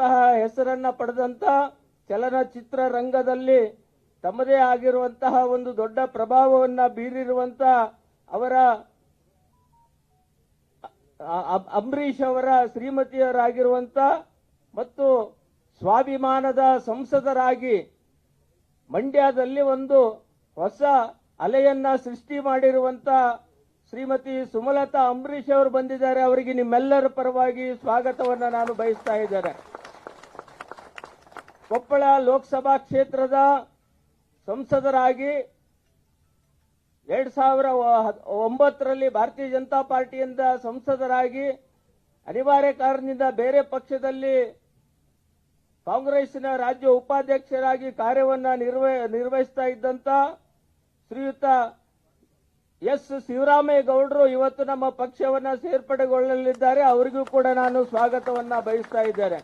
ಅದ್ಭುತವಾದಂತಹ ಹೆಸರನ್ನ ಪಡೆದಂತ ಚಲನಚಿತ್ರ ರಂಗದಲ್ಲಿ ತಮ್ಮದೇ ಆಗಿರುವಂತಹ ಒಂದು ದೊಡ್ಡ ಪ್ರಭಾವವನ್ನ ಬೀರಿರುವಂತ ಅವರ ಅಂಬರೀಷ್ ಅವರ ಶ್ರೀಮತಿಯರಾಗಿರುವಂತ ಮತ್ತು ಸ್ವಾಭಿಮಾನದ ಸಂಸದರಾಗಿ ಮಂಡ್ಯದಲ್ಲಿ ಒಂದು ಹೊಸ ಅಲೆಯನ್ನ ಸೃಷ್ಟಿ ಮಾಡಿರುವಂತ ಶ್ರೀಮತಿ ಸುಮಲತಾ ಅಂಬರೀಷ್ ಅವರು ಬಂದಿದ್ದಾರೆ. ಅವರಿಗೆ ನಿಮ್ಮೆಲ್ಲರ ಪರವಾಗಿ ಸ್ವಾಗತವನ್ನ ನಾನು ಬಯಸ್ತಾ ಇದ್ದೇನೆ. ಕೊಪ್ಪಳ ಲೋಕಸಭಾ ಕ್ಷೇತ್ರದ ಸಂಸದರಾಗಿ ಎರಡ್ ಸಾವಿರ ಒಂಬತ್ತರಲ್ಲಿ ಭಾರತೀಯ ಜನತಾ ಪಾರ್ಟಿಯಿಂದ ಸಂಸದರಾಗಿ ಅನಿವಾರ್ಯ ಕಾರಣದಿಂದ ಬೇರೆ ಪಕ್ಷದಲ್ಲಿ ಕಾಂಗ್ರೆಸ್ನ ರಾಜ್ಯ ಉಪಾಧ್ಯಕ್ಷರಾಗಿ ಕಾರ್ಯವನ್ನ ನಿರ್ವ ನಿರ್ವಹಿಸ್ತಾ ಇದ್ದಂತ ಶ್ರೀಯುತ ಎಸ್ ಶಿವರಾಮೇಗೌಡರು ಇವತ್ತು ನಮ್ಮ ಪಕ್ಷವನ್ನ ಸೇರ್ಪಡೆಗೊಳ್ಳಲಿದ್ದಾರೆ. ಅವರಿಗೂ ಕೂಡ ನಾನು ಸ್ವಾಗತವನ್ನ ಬಯಸ್ತಾ ಇದ್ದೇನೆ.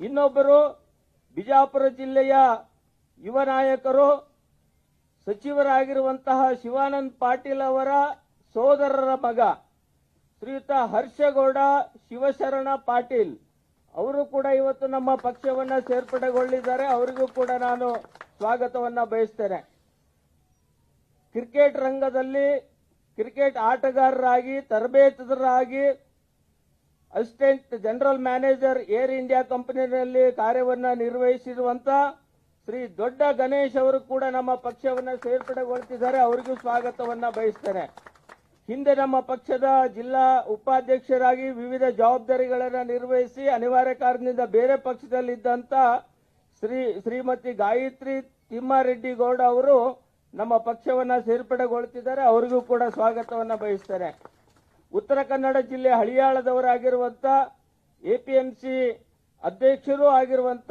ಇನ್ನೊಬ್ಬರು ಬಿಜಾಪುರ ಜಿಲ್ಲೆಯ ಯುವ ನಾಯಕರು ಸಚಿವರಾಗಿರುವಂತಹ ಶಿವಾನಂದ್ ಪಾಟೀಲ್ ಅವರ ಸೋದರರ ಮಗ ಶ್ರೀಯುತ ಹರ್ಷಗೌಡ ಶಿವಶರಣ ಪಾಟೀಲ್ ಅವರು ಕೂಡ ಇವತ್ತು ನಮ್ಮ ಪಕ್ಷವನ್ನ ಸೇರ್ಪಡೆಗೊಳ್ಳಿದ್ದಾರೆ. ಅವರಿಗೂ ಕೂಡ ನಾನು ಸ್ವಾಗತವನ್ನ ಬಯಸ್ತೇನೆ. ಕ್ರಿಕೆಟ್ ರಂಗದಲ್ಲಿ ಕ್ರಿಕೆಟ್ ಆಟಗಾರರಾಗಿ, ತರಬೇತುದಾರರಾಗಿ assistant general manager Air India ಕಂಪನಿನಲ್ಲಿ ಕಾರ್ಯವನ್ನ ನಿರ್ವಹಿಸಿರುವಂತ ಶ್ರೀ ದೊಡ್ಡ ಗಣೇಶ್ ಅವರು ಕೂಡ ನಮ್ಮ ಪಕ್ಷವನ್ನ ಸೇರ್ಪಡೆಗೊಳ್ತಿದ್ದಾರೆ ಅವರಿಗೂ ಸ್ವಾಗತವನ್ನ ಬಯಸ್ತೇನೆ. ಹಿಂದೆ ನಮ್ಮ ಪಕ್ಷದ ಜಿಲ್ಲಾ ಉಪಾಧ್ಯಕ್ಷರಾಗಿ ವಿವಿಧ ಜವಾಬ್ದಾರಿಗಳನ್ನು ನಿರ್ವಹಿಸಿ ಅನಿವಾರ್ಯ ಕಾರಣದಿಂದ ಬೇರೆ ಪಕ್ಷದಲ್ಲಿದ್ದಂತ ಶ್ರೀ ಶ್ರೀಮತಿ ಗಾಯತ್ರಿ ತಿಮ್ಮಾರೆಡ್ಡಿ ಗೌಡ ಅವರು ನಮ್ಮ ಪಕ್ಷವನ್ನ ಸೇರ್ಪಡೆಗೊಳ್ತಿದ್ದಾರೆ ಅವರಿಗೂ ಕೂಡ ಸ್ವಾಗತವನ್ನ ಬಯಸ್ತೇನೆ. ಉತ್ತರ ಕನ್ನಡ ಜಿಲ್ಲೆ ಹಳಿಯಾಳದವರಾಗಿರುವಂತ ಎಪಿಎಂಸಿ ಅಧ್ಯಕ್ಷರೂ ಆಗಿರುವಂತ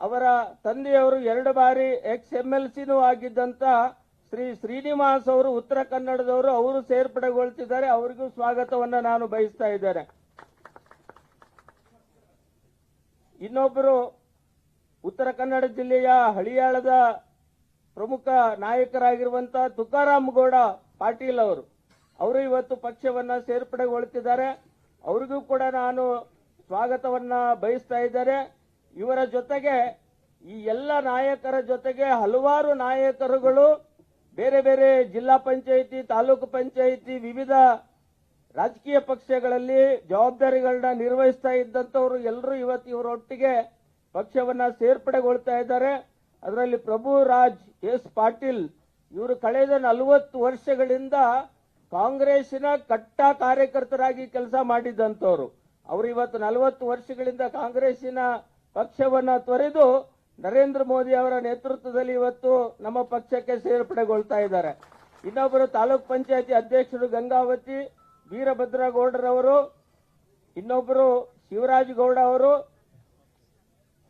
ಅವರ ತಂದೆಯವರು ಎರಡು ಬಾರಿ ಎಕ್ಸ್ ಎಂಎಲ್ಸಿನೂ ಆಗಿದ್ದಂತ ಶ್ರೀ ಶ್ರೀನಿವಾಸ್ ಅವರು ಉತ್ತರ ಕನ್ನಡದವರು, ಅವರು ಸೇರ್ಪಡೆಗೊಳ್ತಿದ್ದಾರೆ. ಅವರಿಗೂ ಸ್ವಾಗತವನ್ನು ನಾನು ಬಯಸ್ತಾ ಇದ್ದೇನೆ. ಇನ್ನೊಬ್ಬರು ಉತ್ತರ ಕನ್ನಡ ಜಿಲ್ಲೆಯ ಹಳಿಯಾಳದ ಪ್ರಮುಖ ನಾಯಕರಾಗಿರುವಂತಹ ತುಕಾರಾಮ್ ಗೌಡ ಪಾಟೀಲ್ ಅವರು. ಅವರು ಇವತ್ತು ಪಕ್ಷವನ್ನ ಸೇರ್ಪಡೆಗೊಳ್ತಿದ್ದಾರೆ ಅವರಿಗೂ ಕೂಡ ನಾನು ಸ್ವಾಗತವನ್ನ ಬಯಸ್ತಾ ಇದ್ದಾರೆ. ಇವರ ಜೊತೆಗೆ ಈ ಎಲ್ಲ ನಾಯಕರ ಜೊತೆಗೆ ಹಲವಾರು ನಾಯಕರುಗಳು, ಬೇರೆ ಬೇರೆ ಜಿಲ್ಲಾ ಪಂಚಾಯಿತಿ, ತಾಲೂಕು ಪಂಚಾಯಿತಿ, ವಿವಿಧ ರಾಜಕೀಯ ಪಕ್ಷಗಳಲ್ಲಿ ಜವಾಬ್ದಾರಿಗಳನ್ನ ನಿರ್ವಹಿಸ್ತಾ ಇದ್ದಂತವರು ಎಲ್ಲರೂ ಇವತ್ತು ಇವರೊಟ್ಟಿಗೆ ಪಕ್ಷವನ್ನ ಸೇರ್ಪಡೆಗೊಳ್ತಾ ಇದ್ದಾರೆ. ಅದರಲ್ಲಿ ಪ್ರಭು ರಾಜ್ ಎಸ್ ಪಾಟೀಲ್, ಇವರು ಕಳೆದ ನಲವತ್ತು ವರ್ಷಗಳಿಂದ ಕಾಂಗ್ರೆಸ್ಸಿನ ಕಟ್ಟ ಕಾರ್ಯಕರ್ತರಾಗಿ ಕೆಲಸ ಮಾಡಿದಂತವರು ಅವರು ಇವತ್ತು ನಲವತ್ತು ವರ್ಷಗಳಿಂದ ಕಾಂಗ್ರೆಸ್ಸಿನ ಪಕ್ಷವನ್ನ ತೊರೆದು ನರೇಂದ್ರ ಮೋದಿ ಅವರ ನೇತೃತ್ವದಲ್ಲಿ ಇವತ್ತು ನಮ್ಮ ಪಕ್ಷಕ್ಕೆ ಸೇರ್ಪಡೆಗೊಳ್ತಾ ಇದ್ದಾರೆ. ಇನ್ನೊಬ್ಬರು ತಾಲೂಕ್ ಪಂಚಾಯತಿ ಅಧ್ಯಕ್ಷರು ಗಂಗಾವತಿ ವೀರಭದ್ರಗೌಡರವರು ಇನ್ನೊಬ್ಬರು ಶಿವರಾಜ್ ಗೌಡ ಅವರು,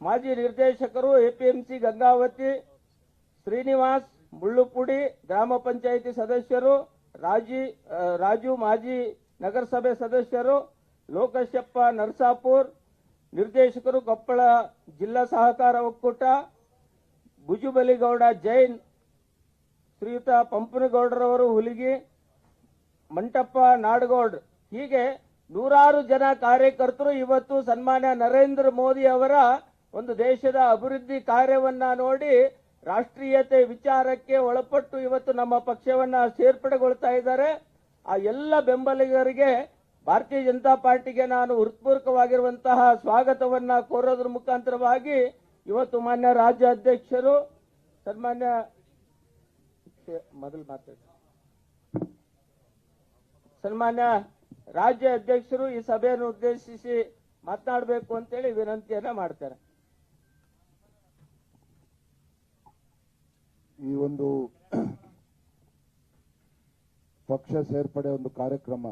ಮಾಜಿ ನಿರ್ದೇಶಕರು ಎಪಿಎಂಸಿ ಗಂಗಾವತಿ, ಶ್ರೀನಿವಾಸ್ ಮುಳ್ಳುಪುಡಿ ಗ್ರಾಮ ಪಂಚಾಯಿತಿ ಸದಸ್ಯರು ರಾಜಿ ರಾಜು ಮಾಜಿ ನಗರಸಭೆ ಸದಸ್ಯರು ಲೋಕಶಪ್ಪ, ನರಸಾಪುರ್, ನಿರ್ದೇಶಕರು ಕೊಪ್ಪಳ ಜಿಲ್ಲಾ ಸಹಕಾರ ಒಕ್ಕೂಟ, ಭುಜುಬಲಿಗೌಡ ಜೈನ್, ಶ್ರೀಯುತ ಪಂಪನಗೌಡರವರು ಹುಲಿಗಿ ಮಂಟಪ್ಪ ನಾಡಗೌಡ್. ಹೀಗೆ ನೂರಾರು ಜನ ಕಾರ್ಯಕರ್ತರು ಇವತ್ತು ಸನ್ಮಾನ್ಯ ನರೇಂದ್ರ ಮೋದಿ ಅವರ ಒಂದು ದೇಶದ ಅಭಿವೃದ್ಧಿ ಕಾರ್ಯವನ್ನ ನೋಡಿ ರಾಷ್ಟ್ರೀಯತೆ ವಿಚಾರಕ್ಕೆ ಒಳಪಟ್ಟು ಇವತ್ತು ನಮ್ಮ ಪಕ್ಷವನ್ನ ಸೇರ್ಪಡೆಗೊಳ್ತಾ ಇದ್ದಾರೆ. ಆ ಎಲ್ಲ ಬೆಂಬಲಿಗರಿಗೆ ಭಾರತೀಯ ಜನತಾ ಪಾರ್ಟಿಗೆ ನಾನು ಹೃತ್ಪೂರ್ವಕವಾಗಿರುವಂತಹ ಸ್ವಾಗತವನ್ನ ಕೋರೋದ್ರ ಮುಖಾಂತರವಾಗಿ ಇವತ್ತು ಮಾನ್ಯ ರಾಜ್ಯ ಅಧ್ಯಕ್ಷರು ಸನ್ಮಾನ್ಯ ಮೊದಲು ಮಾತಾಡ ಸನ್ಮಾನ್ಯ ರಾಜ್ಯ ಅಧ್ಯಕ್ಷರು ಈ ಸಭೆಯನ್ನು ಉದ್ದೇಶಿಸಿ ಮಾತನಾಡಬೇಕು ಅಂತೇಳಿ ವಿನಂತಿಯನ್ನ ಮಾಡ್ತಾರೆ ಈ ಒಂದು ಪಕ್ಷ ಸೇರ್ಪಡೆ ಒಂದು ಕಾರ್ಯಕ್ರಮ,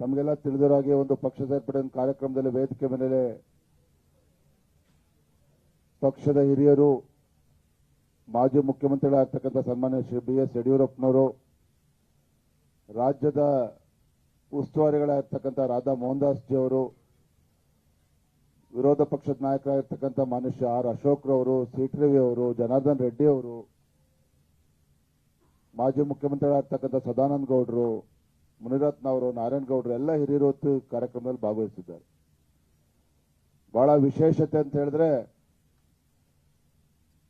ತಮಗೆಲ್ಲ ತಿಳಿದಿರೋ ಹಾಗೆ ಒಂದು ಪಕ್ಷ ಸೇರ್ಪಡೆ ಒಂದು ಕಾರ್ಯಕ್ರಮದಲ್ಲಿ ವೇದಿಕೆ ಮೇಲೆ ಪಕ್ಷದ ಹಿರಿಯರು, ಮಾಜಿ ಮುಖ್ಯಮಂತ್ರಿಗಳಾಗ್ತಕ್ಕಂಥ ಸನ್ಮಾನ್ಯ ಶ್ರೀ ಬಿ ಎಸ್ ಯಡಿಯೂರಪ್ಪನವರು, ರಾಜ್ಯದ ಉಸ್ತುವಾರಿಗಳಾಗಿರ್ತಕ್ಕಂಥ ರಾಧಾ ಮೋಹನ್ ದಾಸ್ ಜಿ ಅವರು ವಿರೋಧ ಪಕ್ಷದ ನಾಯಕರಾಗಿರ್ತಕ್ಕಂಥ ಮನುಷ್ಯ ಆರ್ ಅಶೋಕ್ ರವರು ಸೀಟ್ರವಿ ರವಿ ಅವರು, ಜನಾರ್ದನ್ ರೆಡ್ಡಿ ಅವರು, ಮಾಜಿ ಮುಖ್ಯಮಂತ್ರಿಗಳಾಗಿರ್ತಕ್ಕಂಥ ಸದಾನಂದ ಗೌಡರು, ಮುನಿರತ್ನ ಅವರು ನಾರಾಯಣಗೌಡರು ಎಲ್ಲ ಹಿರಿಯರು ಕಾರ್ಯಕ್ರಮದಲ್ಲಿ ಭಾಗವಹಿಸಿದ್ದಾರೆ. ಬಹಳ ವಿಶೇಷತೆ ಅಂತ ಹೇಳಿದ್ರೆ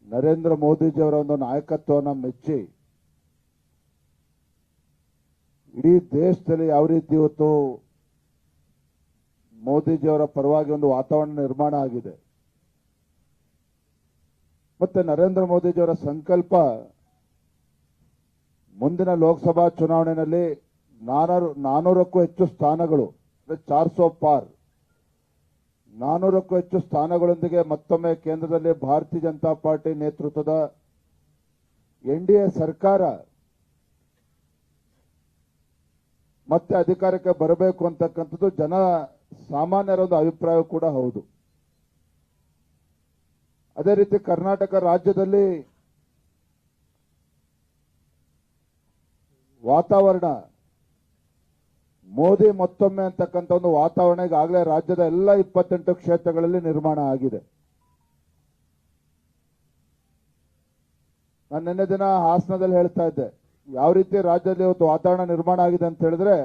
ನರೇಂದ್ರ ಮೋದಿಜಿಯವರ ಒಂದು ನಾಯಕತ್ವವನ್ನು ಮೆಚ್ಚಿ ಇಡೀ ದೇಶದಲ್ಲಿ ಯಾವ ರೀತಿ ಇವತ್ತು ಮೋದಿಜಿಯವರ ಪರವಾಗಿ ಒಂದು ವಾತಾವರಣ ನಿರ್ಮಾಣ ಆಗಿದೆ. ಮತ್ತೆ ನರೇಂದ್ರ ಮೋದಿಜಿಯವರ ಸಂಕಲ್ಪ ಮುಂದಿನ ಲೋಕಸಭಾ ಚುನಾವಣೆಯಲ್ಲಿ ನಾನೂರು, ನಾನೂರಕ್ಕೂ ಹೆಚ್ಚು ಸ್ಥಾನಗಳು ಚಾರ್ ಸೋ ಪಾರ್. ನಾನೂರಕ್ಕೂ ಹೆಚ್ಚು ಸ್ಥಾನಗಳೊಂದಿಗೆ ಮತ್ತೊಮ್ಮೆ ಕೇಂದ್ರದಲ್ಲಿ ಭಾರತೀಯ ಜನತಾ ಪಾರ್ಟಿ ನೇತೃತ್ವದ ಎನ್ ಡಿ ಸರ್ಕಾರ ಮತ್ತೆ ಅಧಿಕಾರಕ್ಕೆ ಬರಬೇಕು ಅಂತಕ್ಕಂಥದ್ದು ಜನ ಸಾಮಾನ್ಯರ ಒಂದು ಅಭಿಪ್ರಾಯ ಕೂಡ ಹೌದು. ಅದೇ ರೀತಿ ಕರ್ನಾಟಕ ರಾಜ್ಯದಲ್ಲಿ ವಾತಾವರಣ, ಮೋದಿ ಮತ್ತೊಮ್ಮೆ ಅಂತಕ್ಕಂಥ ಒಂದು ವಾತಾವರಣ ಈಗಾಗಲೇ ರಾಜ್ಯದ ಎಲ್ಲ ಇಪ್ಪತ್ತೆಂಟು ಕ್ಷೇತ್ರಗಳಲ್ಲಿ ನಿರ್ಮಾಣ ಆಗಿದೆ. ನಾನು ನಿನ್ನೆ ದಿನ ಹಾಸನದಲ್ಲಿ ಹೇಳ್ತಾ ಇದ್ದೆ, ಯಾವ ರೀತಿ ರಾಜ್ಯದಲ್ಲಿ ಇವತ್ತು ವಾತಾವರಣ ನಿರ್ಮಾಣ ಆಗಿದೆ ಅಂತ ಹೇಳಿದ್ರೆ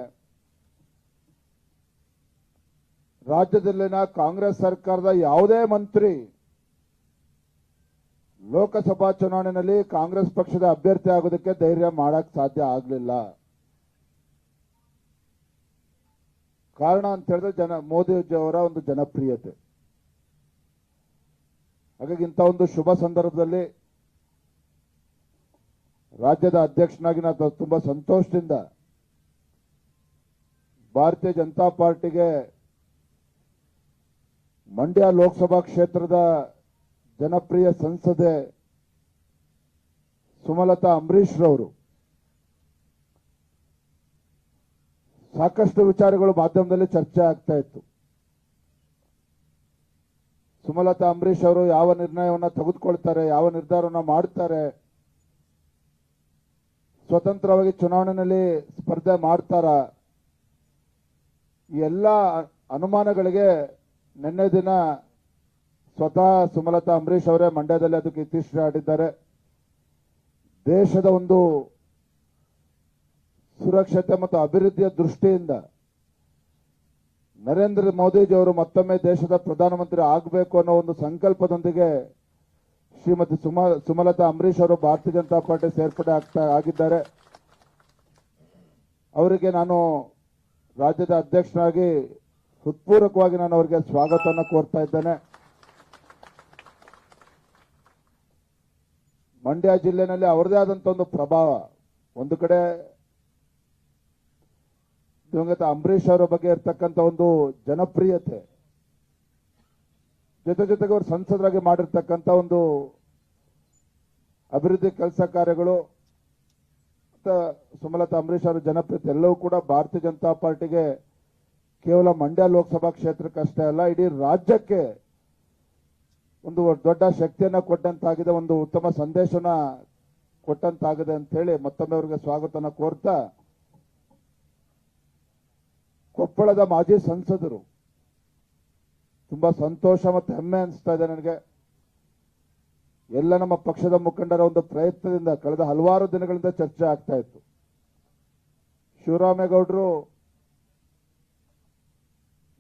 ರಾಜ್ಯದಲ್ಲಿನ ಕಾಂಗ್ರೆಸ್ ಸರ್ಕಾರದ ಯಾವುದೇ ಮಂತ್ರಿ ಲೋಕಸಭಾ ಚುನಾವಣೆಯಲ್ಲಿ ಕಾಂಗ್ರೆಸ್ ಪಕ್ಷದ ಅಭ್ಯರ್ಥಿ ಆಗೋದಕ್ಕೆ ಧೈರ್ಯ ಮಾಡಕ್ ಸಾಧ್ಯ ಆಗಲಿಲ್ಲ. ಕಾರಣ ಅಂತ ಹೇಳಿದ್ರೆ ಜನ ಮೋದಿಜಿಯವರ ಒಂದು ಜನಪ್ರಿಯತೆ. ಹಾಗಾಗಿ ಇಂಥ ಒಂದು ಶುಭ ಸಂದರ್ಭದಲ್ಲಿ ರಾಜ್ಯದ ಅಧ್ಯಕ್ಷನಾಗಿ ನಾನು ತುಂಬಾ ಸಂತೋಷದಿಂದ ಭಾರತೀಯ ಜನತಾ ಪಾರ್ಟಿಗೆ ಮಂಡ್ಯ ಲೋಕಸಭಾ ಕ್ಷೇತ್ರದ ಜನಪ್ರಿಯ ಸಂಸದೆ ಸುಮಲತಾ ಅಂಬರೀಶ್ ರವರು ಸಾಕಷ್ಟು ವಿಚಾರಗಳು ಮಾಧ್ಯಮದಲ್ಲಿ ಚರ್ಚೆ ಆಗ್ತಾ ಇತ್ತು. ಸುಮಲತಾ ಅಂಬರೀಶ್ ಅವರು ಯಾವ ನಿರ್ಣಯವನ್ನ ತೆಗೆದುಕೊಳ್ತಾರೆ, ಯಾವ ನಿರ್ಧಾರವನ್ನ ಮಾಡ್ತಾರೆ, ಸ್ವತಂತ್ರವಾಗಿ ಚುನಾವಣೆಯಲ್ಲಿ ಸ್ಪರ್ಧೆ ಮಾಡ್ತಾರ ಎಲ್ಲ ಅನುಮಾನಗಳಿಗೆ ನಿನ್ನೆ ದಿನ ಸ್ವತಃ ಸುಮಲತಾ ಅಂಬರೀಶ್ ಅವರೇ ಮಂಡ್ಯದಲ್ಲಿ ಅದಕ್ಕೆ ಇತ್ತೀಚೆಗೆ ಆಡಿದ್ದಾರೆ. ದೇಶದ ಒಂದು ಸುರಕ್ಷತೆ ಮತ್ತು ಅಭಿವೃದ್ಧಿಯ ದೃಷ್ಟಿಯಿಂದ ನರೇಂದ್ರ ಮೋದಿಜಿ ಅವರು ಮತ್ತೊಮ್ಮೆ ದೇಶದ ಪ್ರಧಾನಮಂತ್ರಿ ಆಗಬೇಕು ಅನ್ನೋ ಒಂದು ಸಂಕಲ್ಪದೊಂದಿಗೆ ಶ್ರೀಮತಿ ಸುಮ, ಸುಮಲತಾ ಅಂಬರೀಶ್ ಅವರು ಭಾರತೀಯ ಜನತಾ ಪಾರ್ಟಿ ಸೇರ್ಪಡೆ ಆಗ್ತಾ, ಆಗಿದ್ದಾರೆ. ಅವರಿಗೆ ನಾನು ರಾಜ್ಯದ ಅಧ್ಯಕ್ಷನಾಗಿ ಹೃತ್ಪೂರ್ವಕವಾಗಿ ನಾನು ಅವರಿಗೆ ಸ್ವಾಗತವನ್ನು ಕೋರ್ತಾ ಇದ್ದೇನೆ. ಮಂಡ್ಯ ಜಿಲ್ಲೆನಲ್ಲಿ ಅವರದೇ ಆದಂತ ಒಂದು ಪ್ರಭಾವ. ಒಂದು ಕಡೆ ದಿವಂಗತ ಅಂಬರೀಶ್ ಅವರ ಬಗ್ಗೆ ಇರ್ತಕ್ಕಂಥ ಒಂದು ಜನಪ್ರಿಯತೆ, ಜೊತೆ ಜೊತೆಗೆ ಅವರು ಸಂಸದರಾಗಿ ಮಾಡಿರ್ತಕ್ಕಂಥ ಒಂದು ಅಭಿವೃದ್ಧಿ ಕೆಲಸ ಕಾರ್ಯಗಳು ಸುಮಲತಾ ಅಂಬರೀಶ್ ಅವರ ಜನಪ್ರಿಯತೆ, ಎಲ್ಲವೂ ಕೂಡ ಭಾರತೀಯ ಜನತಾ ಪಾರ್ಟಿಗೆ ಕೇವಲ ಮಂಡ್ಯ ಲೋಕಸಭಾ ಕ್ಷೇತ್ರಕ್ಕಷ್ಟೇ ಅಲ್ಲ, ಇಡೀ ರಾಜ್ಯಕ್ಕೆ ಒಂದು ದೊಡ್ಡ ಶಕ್ತಿಯನ್ನ ಕೊಟ್ಟಂತಾಗಿದೆ, ಒಂದು ಉತ್ತಮ ಸಂದೇಶನ ಕೊಟ್ಟಂತಾಗಿದೆ ಅಂತ ಹೇಳಿ ಮತ್ತೊಮ್ಮೆ ಅವರಿಗೆ ಸ್ವಾಗತನ ಕೋರ್ತಾ, ಕೊಪ್ಪಳದ ಮಾಜಿ ಸಂಸದರು. ತುಂಬಾ ಸಂತೋಷ ಮತ್ತು ಹೆಮ್ಮೆ ಅನಿಸ್ತಾ ಇದೆ ನನಗೆ. ಎಲ್ಲ ನಮ್ಮ ಪಕ್ಷದ ಮುಖಂಡರ ಒಂದು ಪ್ರಯತ್ನದಿಂದ ಕಳೆದ ಹಲವಾರು ದಿನಗಳಿಂದ ಚರ್ಚೆ ಆಗ್ತಾ ಇತ್ತು. ಶಿವರಾಮೇಗೌಡರು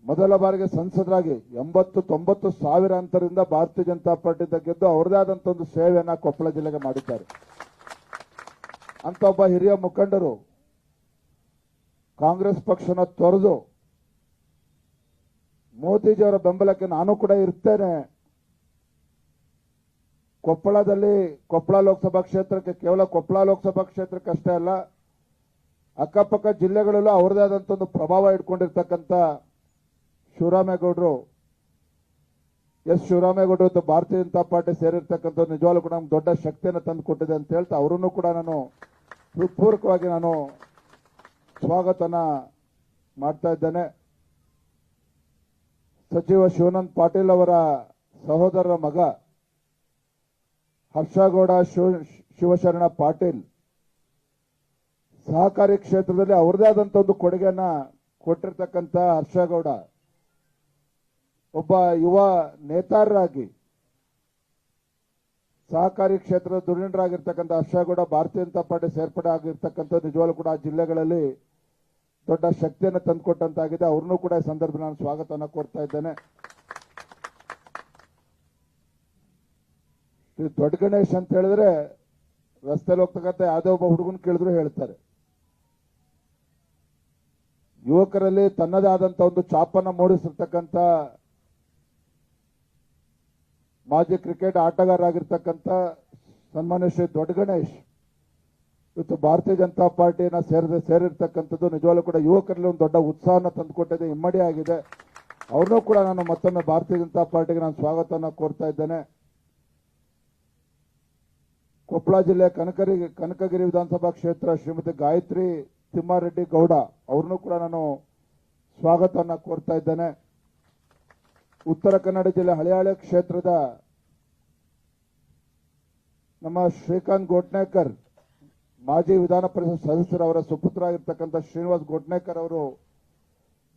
ಮೊದಲ ಬಾರಿಗೆ ಸಂಸದರಾಗಿ ಎಂಬತ್ತು, ತೊಂಬತ್ತು ಸಾವಿರ ಅಂತರಿಂದ ಭಾರತೀಯ ಜನತಾ ಪಾರ್ಟಿ ಗೆದ್ದು ಅವರದೇ ಆದಂತ ಒಂದು ಸೇವೆಯನ್ನ ಕೊಪ್ಪಳ ಜಿಲ್ಲೆಗೆ ಮಾಡಿದ್ದಾರೆ. ಅಂತ ಒಬ್ಬ ಹಿರಿಯ ಮುಖಂಡರು ಕಾಂಗ್ರೆಸ್ ಪಕ್ಷನ ತೊರೆದು ಮೋದಿಜಿಯವರ ಬೆಂಬಲಕ್ಕೆ ನಾನು ಕೂಡ ಇರ್ತೇನೆ. ಕೊಪ್ಪಳದಲ್ಲಿ ಕೊಪ್ಪಳ ಲೋಕಸಭಾ ಕ್ಷೇತ್ರಕ್ಕೆ ಕೇವಲ ಕೊಪ್ಪಳ ಲೋಕಸಭಾ ಕ್ಷೇತ್ರಕ್ಕೆ ಅಷ್ಟೇ ಅಲ್ಲ, ಅಕ್ಕಪಕ್ಕ ಜಿಲ್ಲೆಗಳಲ್ಲೂ ಅವರದೇ ಆದಂತ ಒಂದು ಪ್ರಭಾವ ಇಟ್ಕೊಂಡಿರ್ತಕ್ಕಂಥ ಶಿವರಾಮೇಗೌಡರು, ಎಸ್ ಶಿವರಾಮೇಗೌಡರು ಮತ್ತು ಭಾರತೀಯ ಜನತಾ ಪಾರ್ಟಿ ಸೇರಿರ್ತಕ್ಕಂಥ ನಿಜವಾಗ್ಲೂ ಕೂಡ ನಮ್ಗೆ ದೊಡ್ಡ ಶಕ್ತಿಯನ್ನು ತಂದು ಕೊಟ್ಟಿದೆ ಅಂತ ಹೇಳ್ತಾ ಅವರನ್ನು ಕೂಡ ನಾನು ಹೃತ್ಪೂರ್ವಕವಾಗಿ ನಾನು ಸ್ವಾಗತನ ಮಾಡ್ತಾ ಇದ್ದೇನೆ. ಸಚಿವ ಶಿವನಂದ್ ಪಾಟೀಲ್ ಅವರ ಸಹೋದರರ ಮಗ ಹರ್ಷಗೌಡ ಶಿವ- ಶಿವಶರಣ ಪಾಟೀಲ್ ಸಹಕಾರಿ ಕ್ಷೇತ್ರದಲ್ಲಿ ಅವರದೇ ಆದಂತ ಒಂದು ಕೊಡುಗೆಯನ್ನ ಕೊಟ್ಟಿರ್ತಕ್ಕಂಥ ಹರ್ಷಗೌಡ. ಒಬ್ಬ ಯುವ ನೇತಾರರಾಗಿ ಸಹಕಾರಿ ಕ್ಷೇತ್ರದ ಧುರೀಣರಾಗಿರ್ತಕ್ಕಂಥ ಹರ್ಷಗೌಡ ಭಾರತೀಯ ಜನತಾ ಪಾರ್ಟಿ ಸೇರ್ಪಡೆ ಆಗಿರ್ತಕ್ಕಂಥ ನಿಜವಾಗ್ಲೂ ಕೂಡ ಆ ಜಿಲ್ಲೆಗಳಲ್ಲಿ ದೊಡ್ಡ ಶಕ್ತಿಯನ್ನು ತಂದುಕೊಟ್ಟಂತಾಗಿದೆ. ಅವ್ರನ್ನೂ ಕೂಡ ಈ ಸಂದರ್ಭ ನಾನು ಸ್ವಾಗತವನ್ನು ಕೋರ್ತಾ ಇದ್ದೇನೆ. ದೊಡ್ಡ ಗಣೇಶ್ ಅಂತ ಹೇಳಿದ್ರೆ ರಸ್ತೆಯಲ್ಲಿ ಹೋಗ್ತಕ್ಕಂಥ ಯಾವುದೇ ಒಬ್ಬ ಹುಡುಗನ್ ಕೇಳಿದ್ರು ಹೇಳ್ತಾರೆ. ಯುವಕರಲ್ಲಿ ತನ್ನದೇ ಆದಂತಹ ಒಂದು ಚಾಪನ್ನ ಮೂಡಿಸಿರ್ತಕ್ಕಂಥ ಮಾಜಿ ಕ್ರಿಕೆಟ್ ಆಟಗಾರರಾಗಿರ್ತಕ್ಕಂಥ ಸನ್ಮಾನ್ಯ ಶ್ರೀ ದೊಡ್ಡ ಗಣೇಶ್ ಇವತ್ತು ಭಾರತೀಯ ಜನತಾ ಪಾರ್ಟಿನ ಸೇರಿದ, ಸೇರಿರ್ತಕ್ಕಂಥದ್ದು ನಿಜವಾಗ್ಲೂ ಕೂಡ ಯುವಕರಲ್ಲಿ ಒಂದು ದೊಡ್ಡ ಉತ್ಸಾಹನ ತಂದುಕೊಟ್ಟಿದೆ ಇಮ್ಮಡಿ ಆಗಿದೆ. ಅವ್ರನ್ನೂ ಕೂಡ ನಾನು ಮತ್ತೊಮ್ಮೆ ಭಾರತೀಯ ಜನತಾ ಪಾರ್ಟಿಗೆ ನಾನು ಸ್ವಾಗತವನ್ನು ಕೋರ್ತಾ ಇದ್ದೇನೆ. ಕೊಪ್ಪಳ ಜಿಲ್ಲೆ ಕನಕರಿ, ಕನಕಗಿರಿ ವಿಧಾನಸಭಾ ಕ್ಷೇತ್ರ ಶ್ರೀಮತಿ ಗಾಯತ್ರಿ ತಿಮ್ಮಾರೆಡ್ಡಿ ಗೌಡ ಅವ್ರನ್ನೂ ಕೂಡ ನಾನು ಸ್ವಾಗತವನ್ನು ಕೋರ್ತಾ ಇದ್ದೇನೆ. ಉತ್ತರ ಕನ್ನಡ ಜಿಲ್ಲೆ ಹಳಿಯಾಳೆ ಕ್ಷೇತ್ರದ ನಮ್ಮ ಶ್ರೀಕಾಂತ್ ಗೋಟ್ನೇಕರ್, ಮಾಜಿ ವಿಧಾನ ಪರಿಷತ್ ಸುಪುತ್ರ ಆಗಿರ್ತಕ್ಕಂಥ ಶ್ರೀನಿವಾಸ್ ಗೋಟ್ನೇಕರ್ ಅವರು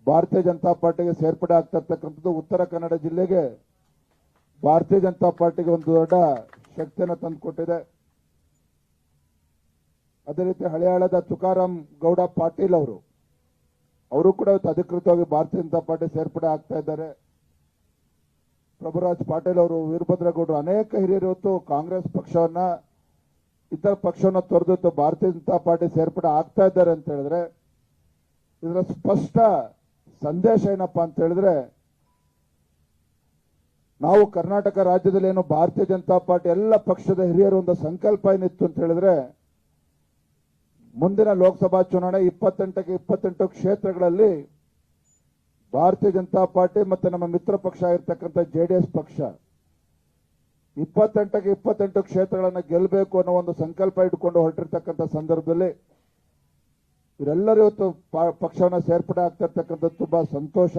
ಭಾರತೀಯ ಜನತಾ ಪಾರ್ಟಿಗೆ ಸೇರ್ಪಡೆ ಆಗ್ತಾ ಇರ್ತಕ್ಕಂಥದ್ದು ಉತ್ತರ ಕನ್ನಡ ಜಿಲ್ಲೆಗೆ ಭಾರತೀಯ ಜನತಾ ಪಾರ್ಟಿಗೆ ಒಂದು ದೊಡ್ಡ ಶಕ್ತಿಯನ್ನು ತಂದುಕೊಟ್ಟಿದೆ. ಅದೇ ರೀತಿ ಹಳೆಯಾಳದ ತುಕಾರಾಮ್ ಗೌಡ ಪಾಟೀಲ್ ಅವರು ಅವರು ಕೂಡ ಅಧಿಕೃತವಾಗಿ ಭಾರತೀಯ ಜನತಾ ಪಾರ್ಟಿ ಸೇರ್ಪಡೆ ಆಗ್ತಾ ಇದ್ದಾರೆ. ಪ್ರಭುರಾಜ್ ಪಾಟೀಲ್ ಅವರು ವೀರಭದ್ರಗೌಡರು ಅನೇಕ ಹಿರಿಯರು ಇವತ್ತು ಕಾಂಗ್ರೆಸ್ ಪಕ್ಷವನ್ನ, ಇತರ ಪಕ್ಷವನ್ನ ತೊರೆದಿತ್ತು ಭಾರತೀಯ ಜನತಾ ಪಾರ್ಟಿ ಸೇರ್ಪಡೆ ಆಗ್ತಾ ಇದ್ದಾರೆ ಅಂತ ಹೇಳಿದ್ರೆ, ಇದರ ಸ್ಪಷ್ಟ ಸಂದೇಶ ಏನಪ್ಪಾ ಅಂತ ಹೇಳಿದ್ರೆ, ನಾವು ಕರ್ನಾಟಕ ರಾಜ್ಯದಲ್ಲಿ ಏನು ಭಾರತೀಯ ಜನತಾ ಪಾರ್ಟಿ ಎಲ್ಲ ಪಕ್ಷದ ಹಿರಿಯರು ಒಂದು ಸಂಕಲ್ಪ ಏನಿತ್ತು ಅಂತ ಹೇಳಿದ್ರೆ, ಮುಂದಿನ ಲೋಕಸಭಾ ಚುನಾವಣೆ ಇಪ್ಪತ್ತೆಂಟಕ್ಕೆ ಇಪ್ಪತ್ತೆಂಟು ಕ್ಷೇತ್ರಗಳಲ್ಲಿ ಭಾರತೀಯ ಜನತಾ ಪಾರ್ಟಿ ಮತ್ತು ನಮ್ಮ ಮಿತ್ರ ಪಕ್ಷ ಆಗಿರ್ತಕ್ಕಂಥ ಜೆ ಡಿ ಎಸ್ ಪಕ್ಷ ಇಪ್ಪತ್ತೆಂಟಕ್ಕೆ ಇಪ್ಪತ್ತೆಂಟು ಕ್ಷೇತ್ರಗಳನ್ನು ಗೆಲ್ಲಬೇಕು ಅನ್ನೋ ಒಂದು ಸಂಕಲ್ಪ ಇಟ್ಕೊಂಡು ಹೊರಟಿರ್ತಕ್ಕಂಥ ಸಂದರ್ಭದಲ್ಲಿ ಇವರೆಲ್ಲರೂ ಇವತ್ತು ಪಕ್ಷವನ್ನು ಸೇರ್ಪಡೆ ಆಗ್ತಾ ತುಂಬಾ ಸಂತೋಷ.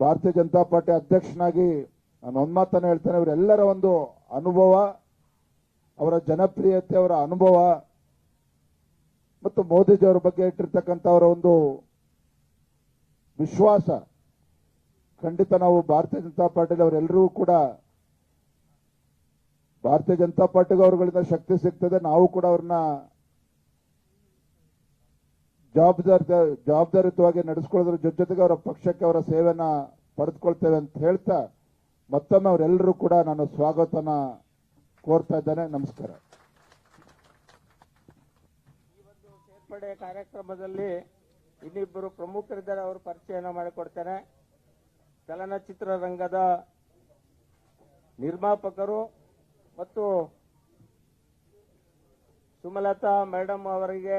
ಭಾರತೀಯ ಜನತಾ ಪಾರ್ಟಿ ಅಧ್ಯಕ್ಷನಾಗಿ ನಾನು ಒಂದು ಮಾತನ್ನು ಹೇಳ್ತೇನೆ, ಇವರೆಲ್ಲರ ಒಂದು ಅನುಭವ, ಅವರ ಜನಪ್ರಿಯತೆ, ಅವರ ಅನುಭವ, ಮತ್ತು ಮೋದಿಜಿಯವರ ಬಗ್ಗೆ ಇಟ್ಟಿರ್ತಕ್ಕಂಥ ಅವರ ಒಂದು ವಿಶ್ವಾಸ. ಖಂಡಿತ ನಾವು ಭಾರತೀಯ ಜನತಾ ಪಾರ್ಟಿಲಿ ಅವರೆಲ್ಲರೂ ಕೂಡ ಭಾರತೀಯ ಜನತಾ ಪಾರ್ಟಿಗೆ ಅವರುಗಳಿಂದ ಶಕ್ತಿ ಸಿಗ್ತದೆ. ನಾವು ಕೂಡ ಅವ್ರನ್ನ ಜವಾಬ್ದಾರಿ, ಜವಾಬ್ದಾರಿಯುತವಾಗಿ ನಡೆಸ್ಕೊಳ್ಳೋದ್ರ ಜೊತೆ ಜೊತೆಗೆ ಅವರ ಪಕ್ಷಕ್ಕೆ ಅವರ ಸೇವೆನ ಪಡೆದುಕೊಳ್ತೇವೆ ಅಂತ ಹೇಳ್ತಾ ಮತ್ತೊಮ್ಮೆ ಅವರೆಲ್ಲರೂ ಕೂಡ ನಾನು ಸ್ವಾಗತನ ಕೋರ್ತಾ ಇದ್ದೇನೆ. ನಮಸ್ಕಾರ. ಕಾರ್ಯಕ್ರಮದಲ್ಲಿ ಇನ್ನಿಬ್ಬರು ಪ್ರಮುಖರಿದ್ದಾರೆ, ಅವರು ಪರಿಚಯನ ಮಾಡಿಕೊಡ್ತೇನೆ. ಚಲನಚಿತ್ರ ರಂಗದ ನಿರ್ಮಾಪಕರು ಮತ್ತು ಸುಮಲತಾ ಮೇಡಮ್ ಅವರಿಗೆ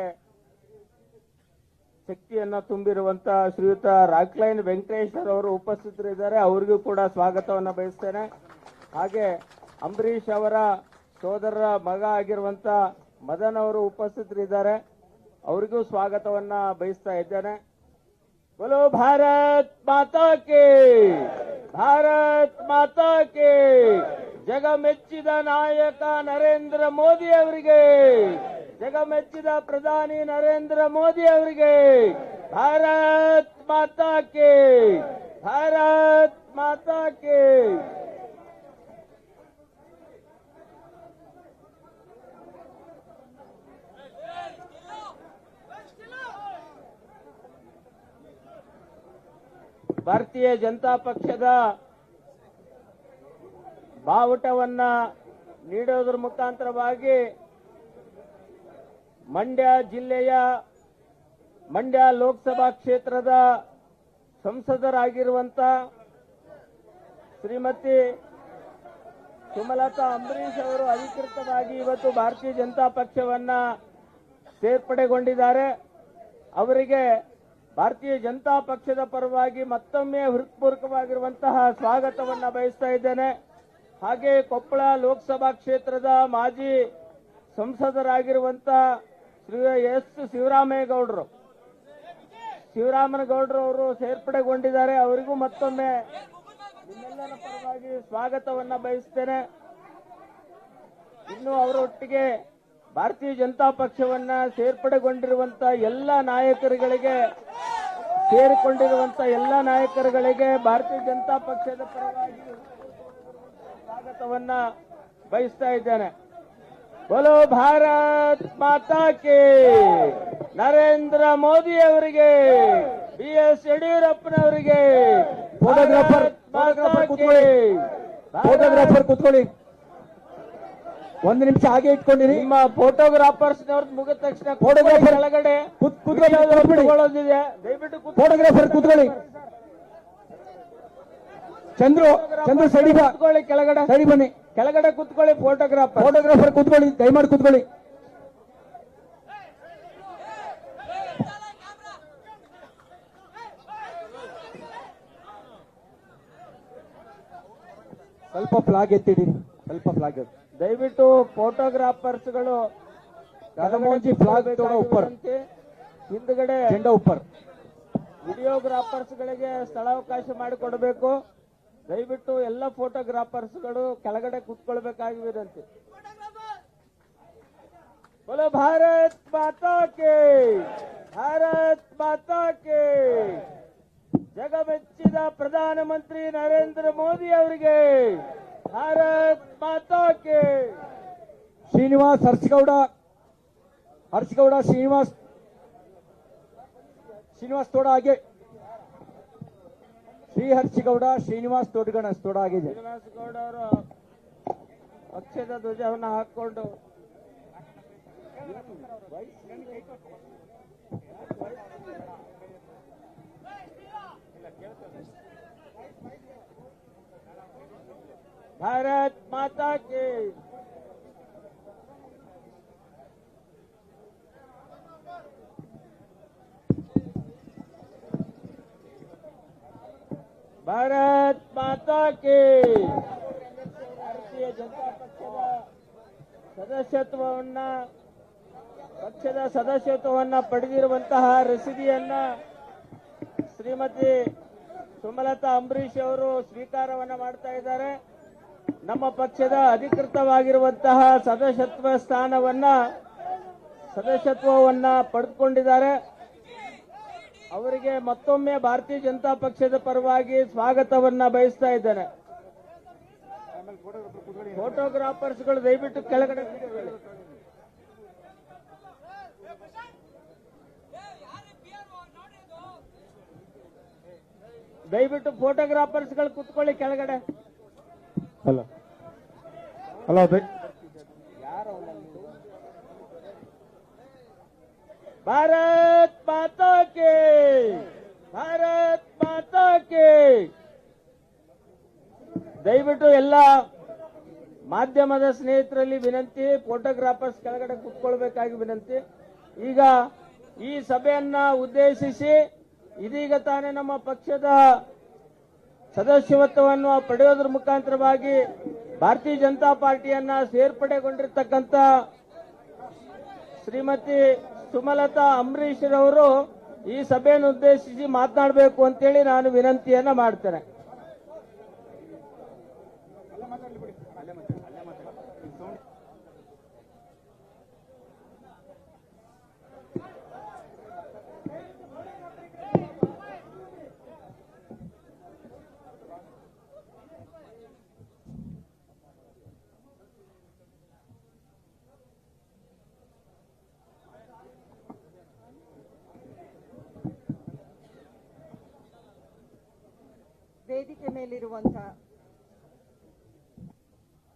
ಶಕ್ತಿಯನ್ನು ತುಂಬಿರುವಂತ ಶ್ರೀಯುತ ರಾಕ್ಲೈನ್ ವೆಂಕಟೇಶ್ವರ್ ಅವರು ಉಪಸ್ಥಿತರಿದ್ದಾರೆ. ಅವರಿಗೂ ಕೂಡ ಸ್ವಾಗತವನ್ನು ಬಯಸ್ತೇನೆ. ಹಾಗೆ ಅಂಬರೀಷ್ ಅವರ ಸೋದರರ ಮಗ ಆಗಿರುವಂತ ಮದನ್ ಅವರು ಉಪಸ್ಥಿತರಿದ್ದಾರೆ. ಅವರಿಗೂ ಸ್ವಾಗತವನ್ನ ಬಯಸ್ತಾ ಇದ್ದೇನೆ. ಬಲೋ ಭಾರತ್ ಮಾತಾ ಕೇ! ಭಾರತ್ ಮಾತಾ ಕೇ! ಜಗಮೆಚ್ಚಿದ ನಾಯಕ ನರೇಂದ್ರ ಮೋದಿ ಅವರಿಗೆ! ಜಗಮೆಚ್ಚಿದ ಪ್ರಧಾನಿ ನರೇಂದ್ರ ಮೋದಿ ಅವರಿಗೆ! ಭಾರತ್ ಮಾತಾ ಕೇ! ಭಾರತ್ ಮಾತಾ ಕೇ! ಭಾರತೀಯ ಜನತಾ ಪಕ್ಷದ ಬಾವುಟವನ್ನ ನೀಡೋದ್ರ ಮುಖಾಂತರವಾಗಿ ಮಂಡ್ಯ ಜಿಲ್ಲೆಯ, ಮಂಡ್ಯ ಲೋಕಸಭಾ ಕ್ಷೇತ್ರದ ಸಂಸದರಾಗಿರುವಂತ ಶ್ರೀಮತಿ ಸುಮಲತಾ ಅಂಬರೀಶ್ ಅವರು ಅಧಿಕೃತವಾಗಿ ಇವತ್ತು ಭಾರತೀಯ ಜನತಾ ಪಕ್ಷವನ್ನ ಸೇರ್ಪಡೆಗೊಂಡಿದ್ದಾರೆ. ಅವರಿಗೆ ಭಾರತೀಯ ಜನತಾ ಪಕ್ಷದ ಪರವಾಗಿ ಮತ್ತೊಮ್ಮೆ ಹೃತ್ಪೂರ್ವಕವಾಗಿರುವಂತಹ ಸ್ವಾಗತವನ್ನು ಬಯಸ್ತಾ ಇದ್ದೇನೆ. ಹಾಗೆ ಕೊಪ್ಪಳ ಲೋಕಸಭಾ ಕ್ಷೇತ್ರದ ಮಾಜಿ ಸಂಸದರಾಗಿರುವಂತಹ ಶ್ರೀ ಎಸ್ ಶಿವರಾಮೇಗೌಡರು. ಶಿವರಾಮನಗೌಡರು ಅವರು ಸೇರ್ಪಡೆಗೊಂಡಿದ್ದಾರೆ. ಅವರಿಗೂ ಮತ್ತೊಮ್ಮೆ ನಿಮ್ಮೆಲ್ಲರ ಪರವಾಗಿ ಸ್ವಾಗತವನ್ನ ಬಯಸ್ತೇನೆ. ಇನ್ನು ಅವರೊಟ್ಟಿಗೆ ಭಾರತೀಯ ಜನತಾ ಪಕ್ಷವನ್ನ ಸೇರ್ಪಡೆಗೊಂಡಿರುವಂತಹ ಎಲ್ಲ ನಾಯಕರುಗಳಿಗೆ ಸೇರಿಕೊಂಡಿರುವಂತ ಎಲ್ಲ ನಾಯಕರುಗಳಿಗೆ ಭಾರತೀಯ ಜನತಾ ಪಕ್ಷದ ಪರವಾಗಿ ಸ್ವಾಗತವನ್ನ ಬಯಸ್ತಾ ಇದ್ದೇನೆ. ಬಲೋ ಭಾರತ್ ಮಾತಾ ಕೇ. ನರೇಂದ್ರ ಮೋದಿ ಅವರಿಗೆ ಬಿ ಎಸ್ ಯಡಿಯೂರಪ್ಪನವರಿಗೆ ಫೋಟೋಗ್ರಾಫರ್ ಫೋಟೋಗ್ರಾಫರ್. ಕೂತ್ಕೊಳ್ಳಿ. ಫೋಟೋಗ್ರಾಫರ್ ಕೂತ್ಕೊಳ್ಳಿ. ಒಂದು ನಿಮಿಷ ಹಾಗೆ ಇಟ್ಕೊಂಡಿರಿ. ನಿಮ್ಮ ಫೋಟೋಗ್ರಾಫರ್ಸ್ ಮುಗಿದ ತಕ್ಷಣ ಫೋಟೋಗ್ರಾಫರ್ ಒಳಗಡೆ ದಯವಿಟ್ಟು ಫೋಟೋಗ್ರಾಫರ್ ಕೂತ್ಕೊಳ್ಳಿ. ಚಂದ್ರು ಚಂದ್ರು ಸರಿ ಕುತ್ಕೊಳ್ಳಿ ಕೆಳಗಡೆ. ಸರಿ ಬನ್ನಿ. ಕೆಳಗಡೆ ಕೂತ್ಕೊಳ್ಳಿ ಫೋಟೋಗ್ರಾಫರ್ ಫೋಟೋಗ್ರಾಫರ್ ಕೂತ್ಕೊಳ್ಳಿ ದಯಮಾಡಿ ಕೂತ್ಕೊಳ್ಳಿ. ಸ್ವಲ್ಪ ಫ್ಲಾಗ್ ಎತ್ತಿಡಿ. ಸ್ವಲ್ಪ ಫ್ಲಾಗ್ ದಯವಿಟ್ಟು ಫೋಟೋಗ್ರಾಫರ್ಸ್ ಗಳು ರಾಧಮೋಹನ್ಜಿ ಫ್ಲಾಗ್ ತೋಡ ಉಪ್ಪರ್ ಹಿಂದ್ಗಡೆ ಜೆಂಡಾ ಉಪ್ಪರ್ ವಿಡಿಯೋಗ್ರಾಫರ್ಸ್ ಗಳಿಗೆ ಸ್ಥಳಾವಕಾಶ ಮಾಡಿಕೊಡಬೇಕು ದಯವಿಟ್ಟು ಎಲ್ಲ ಫೋಟೋಗ್ರಾಫರ್ಸ್ ಗಳು ಕೆಳಗಡೆ ಕೂತ್ಕೊಳ್ಬೇಕಾಗಿ ವಿನಂತಿ बोलो भारत माता के ಭಾರತ್ ಮಾತಾ ಕೆ ಜಗಮೆಚ್ಚಿದ ಪ್ರಧಾನಮಂತ್ರಿ ನರೇಂದ್ರ ಮೋದಿ ಅವರಿಗೆ ಭಾರತ್ ಮಾತಾಕೆ ಶ್ರೀನಿವಾಸ್ ಹರ್ಷಗೌಡ ಹರ್ಷಗೌಡ ಶ್ರೀನಿವಾಸ್ ಶ್ರೀನಿವಾಸ್ ತೋಡ ಹಾಗೆ. ಶ್ರೀ ಹರ್ಷಗೌಡ ಶ್ರೀನಿವಾಸ್ ತೋಟಗಣ ತೋಡ ಆಗಿದೆ ಶ್ರೀನಿವಾಸ ಗೌಡ ಅವರು ಪಕ್ಷದ ಧ್ವಜವನ್ನು ಹಾಕೊಂಡು. ಭಾರತ್ ಮಾತಾ ಕೆ. ಭಾರತ್ ಮಾತಾ ಕೆ. ಭಾರತೀಯ ಜನತಾ ಪಕ್ಷದ ಸದಸ್ಯತ್ವವನ್ನ ಪಕ್ಷದ ಸದಸ್ಯತ್ವವನ್ನ ಪಡೆದಿರುವಂತಹ ರಸೀದಿಯನ್ನ ಶ್ರೀಮತಿ ಸುಮಲತಾ ಅಂಬರೀಶ್ ಅವರು ಸ್ವೀಕಾರವನ್ನ ಮಾಡ್ತಾ ಇದ್ದಾರೆ. ನಮ್ಮ ಪಕ್ಷದ ಅಧಿಕೃತವಾಗಿರುವಂತಹ ಸದಸ್ಯತ್ವ ಸ್ಥಾನವನ್ನ, ಸದಸ್ಯತ್ವವನ್ನ ಪಡೆದುಕೊಂಡಿದ್ದಾರೆ. ಅವರಿಗೆ ಮತ್ತೊಮ್ಮೆ ಭಾರತೀಯ ಜನತಾ ಪಕ್ಷದ ಪರವಾಗಿ ಸ್ವಾಗತವನ್ನ ಬಯಸ್ತಾ ಇದ್ದೇನೆ. ಫೋಟೋಗ್ರಾಫರ್ಸ್ಗಳು ದಯವಿಟ್ಟು ಕೆಳಗಡೆ. ದಯವಿಟ್ಟು ಫೋಟೋಗ್ರಾಫರ್ಸ್ಗಳು ಕುತ್ಕೊಳ್ಳಿ ಕೆಳಗಡೆ. ಅಲ್ಲ ಅಲ್ಲ ಭಾರತ್ ಮಾತಾ ಕೆ, ಭಾರತ್ ಮಾತಾ ದಯವಿಟ್ಟು ಎಲ್ಲ ಮಾಧ್ಯಮದ ಸ್ನೇಹಿತರಲ್ಲಿ ವಿನಂತಿ ಫೋಟೋಗ್ರಾಫರ್ಸ್ ಕೆಳಗಡೆ ಕುತ್ಕೊಳ್ಬೇಕಾಗಿ ವಿನಂತಿ. ಈಗ ಈ ಸಭೆಯನ್ನ ಉದ್ದೇಶಿಸಿ, ಇದೀಗ ತಾನೇ ನಮ್ಮ ಪಕ್ಷದ ಸದಸ್ಯತ್ವವನ್ನು ಪಡೆಯೋದ್ರ ಮುಖಾಂತರವಾಗಿ ಭಾರತೀಯ ಜನತಾ ಪಾರ್ಟಿಯನ್ನ ಸೇರ್ಪಡೆಗೊಂಡಿರ್ತಕ್ಕಂಥ ಶ್ರೀಮತಿ ಸುಮಲತಾ ಅಂಬರೀಶ್ ರವರು ಈ ಸಭೆಯನ್ನು ಉದ್ದೇಶಿಸಿ ಮಾತನಾಡಬೇಕು ಅಂತೇಳಿ ನಾನು ವಿನಂತಿಯನ್ನ ಮಾಡ್ತೇನೆ. ವೇದಿಕೆ ಮೇಲಿರುವಂಥ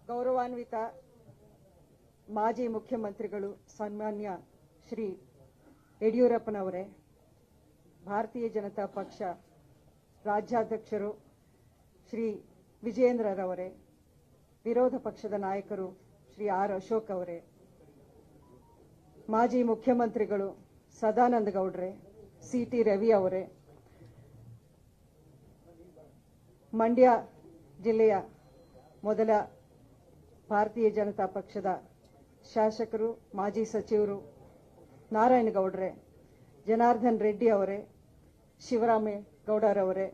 ಗೌರವಾನ್ವಿತ ಮಾಜಿ ಮುಖ್ಯಮಂತ್ರಿಗಳು ಸನ್ಮಾನ್ಯ ಶ್ರೀ ಯಡಿಯೂರಪ್ಪನವರೇ, ಭಾರತೀಯ ಜನತಾ ಪಕ್ಷ ರಾಜ್ಯಾಧ್ಯಕ್ಷರು ಶ್ರೀ ವಿಜೇಂದ್ರರವರೇ ವಿರೋಧ ಪಕ್ಷದ ನಾಯಕರು ಶ್ರೀ ಆರ್ ಅಶೋಕ್ ಅವರೇ, ಮಾಜಿ ಮುಖ್ಯಮಂತ್ರಿಗಳು ಸದಾನಂದ ಗೌಡ್ರೆ, ಸಿ ಟಿ ರವಿ ಅವರೇ ಮಂಡ್ಯ ಜಿಲ್ಲೆಯ ಮೊದಲ ಭಾರತೀಯ ಜನತಾ ಪಕ್ಷದ ಶಾಸಕರು, ಮಾಜಿ ಸಚಿವರು ನಾರಾಯಣಗೌಡ್ರೆ ಜನಾರ್ದನ್ ರೆಡ್ಡಿ ಅವರೇ ಶಿವರಾಮೇಗೌಡರವರೇ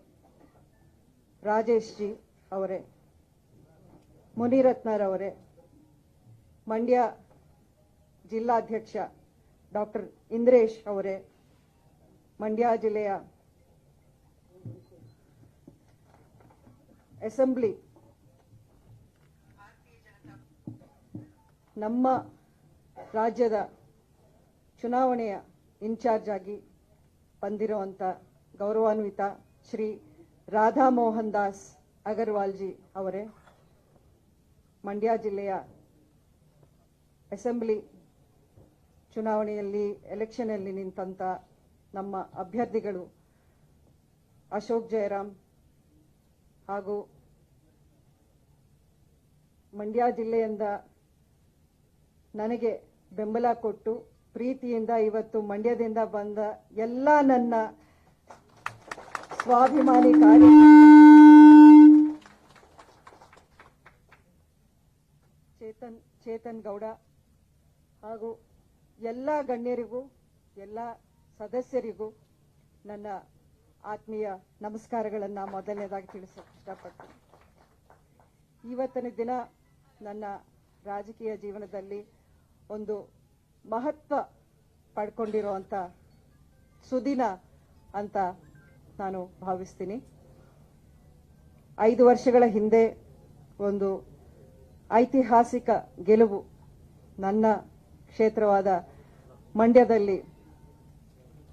ರಾಜೇಶ್ ಜಿ ಅವರೇ ಮುನಿರತ್ನರವರೇ ಮಂಡ್ಯ ಜಿಲ್ಲಾಧ್ಯಕ್ಷ ಡಾಕ್ಟರ್ ಇಂದ್ರೇಶ್ ಅವರೇ, ಮಂಡ್ಯ ಜಿಲ್ಲೆಯ ಅಸೆಂಬ್ಲಿ. ನಮ್ಮ ರಾಜ್ಯದ ಚುನಾವಣೆಯ ಇನ್ಚಾರ್ಜ್ ಆಗಿ ಬಂದಿರುವಂಥ ಗೌರವಾನ್ವಿತ ಶ್ರೀ ರಾಧಾ ಮೋಹನ್ ದಾಸ್ ಅಗರ್ವಾಲ್ಜಿ ಅವರೇ, ಮಂಡ್ಯ ಜಿಲ್ಲೆಯ ಅಸೆಂಬ್ಲಿ ಚುನಾವಣೆಯಲ್ಲಿ ಎಲೆಕ್ಷನಲ್ಲಿ ನಿಂತಂಥ ನಮ್ಮ ಅಭ್ಯರ್ಥಿಗಳು ಅಶೋಕ್ ಜಯರಾಮ್ ಹಾಗೂ ಮಂಡ್ಯ ಜಿಲ್ಲೆಯಿಂದ ನನಗೆ ಬೆಂಬಲ ಕೊಟ್ಟು ಪ್ರೀತಿಯಿಂದ ಇವತ್ತು ಮಂಡ್ಯದಿಂದ ಬಂದ ಎಲ್ಲ ನನ್ನ ಸ್ವಾಭಿಮಾನಿ ಕಾರ್ಯ ಚೇತನ್ ಚೇತನ್ ಗೌಡ ಹಾಗೂ ಎಲ್ಲ ಗಣ್ಯರಿಗೂ, ಎಲ್ಲ ಸದಸ್ಯರಿಗೂ ನನ್ನ ಆತ್ಮೀಯ ನಮಸ್ಕಾರಗಳನ್ನು ಮೊದಲನೇದಾಗಿ ತಿಳಿಸೋಕೆ ಇಷ್ಟಪಡ್ತೀನಿ. ಇವತ್ತಿನ ದಿನ ನನ್ನ ರಾಜಕೀಯ ಜೀವನದಲ್ಲಿ ಒಂದು ಮಹತ್ವ ಪಡ್ಕೊಂಡಿರುವಂಥ ಸುದಿನ ಅಂತ ನಾನು ಭಾವಿಸ್ತೀನಿ. ಐದು ವರ್ಷಗಳ ಹಿಂದೆ ಒಂದು ಐತಿಹಾಸಿಕ ಗೆಲುವು ನನ್ನ ಕ್ಷೇತ್ರವಾದ ಮಂಡ್ಯದಲ್ಲಿ